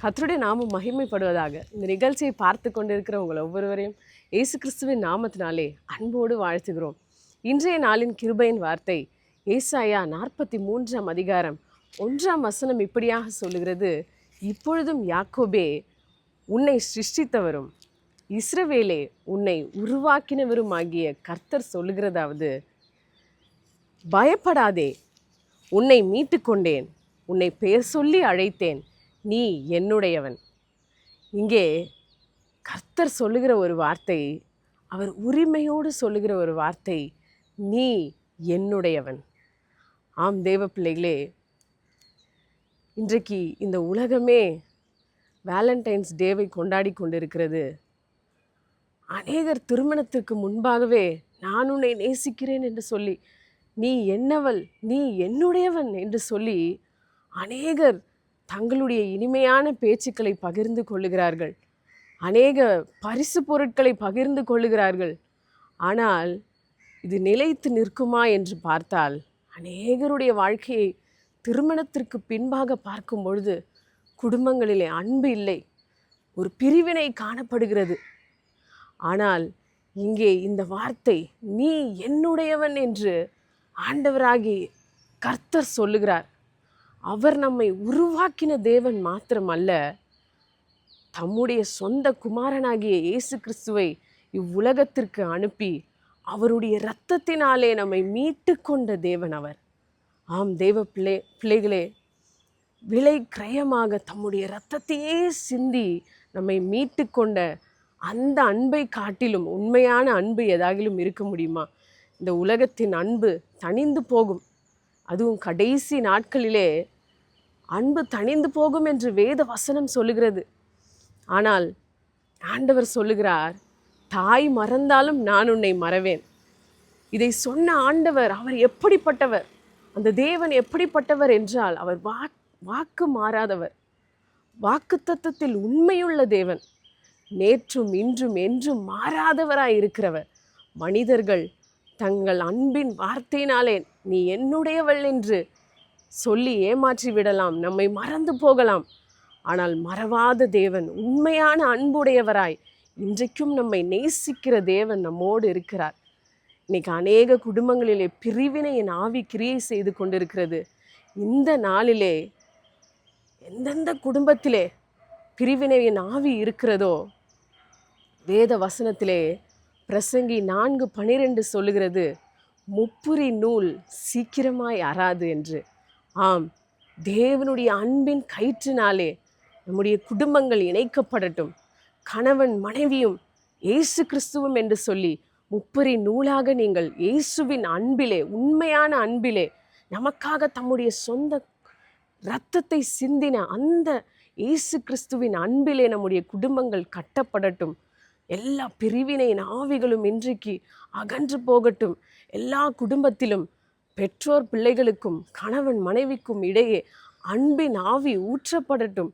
கத்தருடைய நாமம் மகிமைப்படுவதாக இந்த நிகழ்ச்சியை பார்த்து கொண்டிருக்கிற உங்கள் ஒவ்வொருவரையும் இயேசு கிறிஸ்துவின் நாமத்தினாலே அன்போடு வாழ்த்துகிறோம். இன்றைய நாளின் கிருபையின் வார்த்தை ஏசாயா நாற்பத்தி மூன்றாம் அதிகாரம் ஒன்றாம் வசனம் இப்படியாக சொல்லுகிறது இப்பொழுதும் யாக்கோபே உன்னை சிருஷ்டித்தவரும் இஸ்ரவேலே உன்னை உருவாக்கினவரும் ஆகிய கர்த்தர் சொல்லுகிறதாவது பயப்படாதே உன்னை மீட்டுக்கொண்டேன் உன்னை பெயர் சொல்லி அழைத்தேன் நீ என்னுடையவன். இங்கே கர்த்தர் சொல்லுகிற ஒரு வார்த்தை அவர் உரிமையோடு சொல்லுகிற ஒரு வார்த்தை நீ என்னுடையவன். ஆம் தேவ பிள்ளைகளே இன்றைக்கு இந்த உலகமே வேலண்டைன்ஸ் டேவை கொண்டாடி கொண்டிருக்கிறது. அநேகர் திருமணத்திற்கு முன்பாகவே நான் உன்னை நேசிக்கிறேன் என்று சொல்லி நீ என்னவள் நீ என்னுடையவன் என்று சொல்லி அநேகர் தங்களுடைய இனிமையான பேச்சுக்களை பகிர்ந்து கொள்ளுகிறார்கள். அநேக பரிசு பொருட்களை பகிர்ந்து கொள்ளுகிறார்கள். ஆனால் இது நிலைத்து நிற்குமா என்று பார்த்தால் அநேகருடைய வாழ்க்கையை திருமணத்திற்கு பின்பாக பார்க்கும் பொழுது குடும்பங்களிலே அன்பு இல்லை ஒரு பிரிவினை காணப்படுகிறது. ஆனால் இங்கே இந்த வார்த்தை நீ என்னுடையவன் என்று ஆண்டவராகி கர்த்தர் சொல்லுகிறார். அவர் நம்மை உருவாக்கின தேவன் மாத்திரமல்ல தம்முடைய சொந்த குமாரனாகிய இயேசு கிறிஸ்துவை இவ்வுலகத்திற்கு அனுப்பி அவருடைய இரத்தத்தினாலே நம்மை மீட்டு கொண்ட தேவன் அவர். ஆம் தேவ பிள்ளை பிள்ளைகளே விலை கிரயமாக தம்முடைய இரத்தத்தையே சிந்தி நம்மை மீட்டு கொண்ட அந்த அன்பை காட்டிலும் உண்மையான அன்பு எதாகிலும் இருக்க முடியுமா? இந்த உலகத்தின் அன்பு தணிந்து போகும். அதுவும் கடைசி நாட்களிலே அன்பு தணிந்து போகும் என்று வேத வசனம் சொல்லுகிறது. ஆனால் ஆண்டவர் சொல்லுகிறார் தாய் மறந்தாலும் நான் உன்னை மறவேன். இதை சொன்ன ஆண்டவர் அவர் எப்படிப்பட்டவர்? அந்த தேவன் எப்படிப்பட்டவர் என்றால் அவர் வாக் வாக்கு மாறாதவர். வாக்குத்தத்தத்தில் உண்மையுள்ள தேவன். நேற்றும் இன்றும் என்றும் மாறாதவராய் இருக்கிறவர் மனிதர்கள் தங்கள் அன்பின் வார்த்தையினாலே நீ என்னுடையவள் என்று சொல்லி ஏமாற்றி விடலாம் நம்மை மறந்து போகலாம். ஆனால் மறவாத தேவன் உண்மையான அன்புடையவராய் இன்றைக்கும் நம்மை நேசிக்கிற தேவன் நம்மோடு இருக்கிறார். இன்னைக்கு அநேக குடும்பங்களிலே பிரிவினையின் ஆவி கிரியை செய்து கொண்டிருக்கிறது. இந்த நாளிலே எந்தெந்த குடும்பத்திலே பிரிவினையின் ஆவி இருக்கிறதோ வேத வசனத்திலே பிரசங்கி நான்கு பனிரெண்டு சொல்லுகிறது முப்புரி நூல் சீக்கிரமாய் அறாது என்று. ஆம் தேவனுடைய அன்பின் கயிற்றினாலே நம்முடைய குடும்பங்கள் இணைக்கப்படட்டும். கணவன் மனைவியும் இயேசு கிறிஸ்துவும் என்று சொல்லி முப்பரி நூலாக நீங்கள் இயேசுவின் அன்பிலே உண்மையான அன்பிலே நமக்காக தம்முடைய சொந்த இரத்தத்தை சிந்தின அந்த இயேசு கிறிஸ்துவின் அன்பிலே நம்முடைய குடும்பங்கள் கட்டப்படட்டும். எல்லா பிரிவினையின் ஆவிகளும் இன்றைக்கு அகன்று போகட்டும். எல்லா குடும்பத்திலும் பெற்றோர் பிள்ளைகளுக்கும் கணவன் மனைவிக்கும் இடையே அன்பின் ஆவி ஊற்றப்படட்டும்.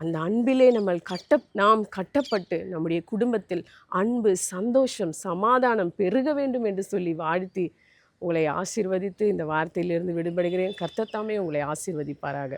அந்த அன்பிலே நம்ம கட்ட நாம் கட்டப்பட்டு நம்முடைய குடும்பத்தில் அன்பு சந்தோஷம் சமாதானம் பெருக வேண்டும் என்று சொல்லி வாழ்த்தி உங்களை ஆசீர்வதித்து இந்த வார்த்தையிலிருந்து விடுபடுகிறேன். கர்த்தத்தாமே உங்களை ஆசீர்வதிப்பாராக.